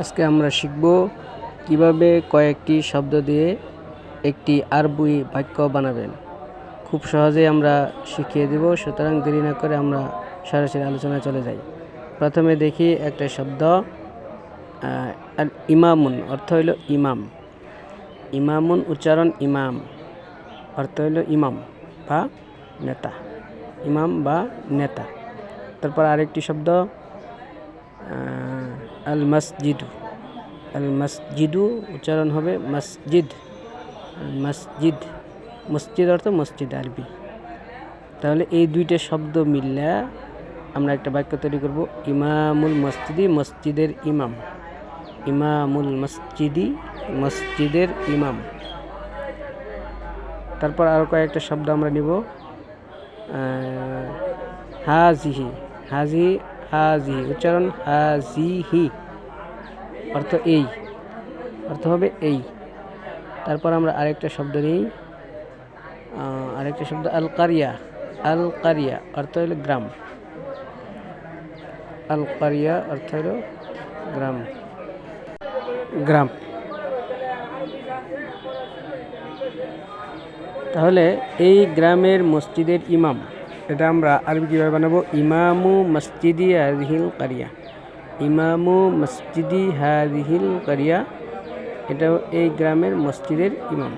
আজকে আমরা শিখব কীভাবে কয়েকটি শব্দ দিয়ে একটি আরবি বাক্য বানাবেন। খুব সহজেই আমরা শিখিয়ে দেব, সুতরাং দেরি না করে আমরা সরাসরি আলোচনায় চলে যাই। প্রথমে দেখি একটা শব্দ ইমামুন, অর্থ হইল ইমাম। ইমামুন উচ্চারণ ইমাম, অর্থ হইল ইমাম বা নেতা। ইমাম বা নেতা। তারপর আরেকটি শব্দ আল মসজিদু। আল মসজিদু উচ্চারণ হবে মসজিদ। মসজিদ। মসজিদ অর্থ মসজিদ আরবি। তাহলে এই দুইটা শব্দ মিললে আমরা একটা বাক্য তৈরি করব, ইমামুল মসজিদি মসজিদের ইমাম। ইমামুল মসজিদি মসজিদের ইমাম। তারপর আরও কয়েকটা শব্দ আমরা নিব। হাজিহি। হাজি হাজিহি উচ্চারণ হাজিহি, অর্থ এই, অর্থ হবে এই। তারপর আমরা আরেকটা শব্দ নিই আরেকটা শব্দ আল কারিয়া আল কারিয়া অর্থ হলো গ্রাম। আল কারিয়া অর্থ হলো গ্রাম। গ্রাম। তাহলে এই গ্রামের মসজিদের ইমাম এটা আমরা আরবি কীভাবে বানাবো? ইমামু মসজিদি হাজিহিল কারিয়া। ইমামু মসজিদি হাজিহিল কারিয়া। এটা এই গ্রামের মসজিদের ইমাম।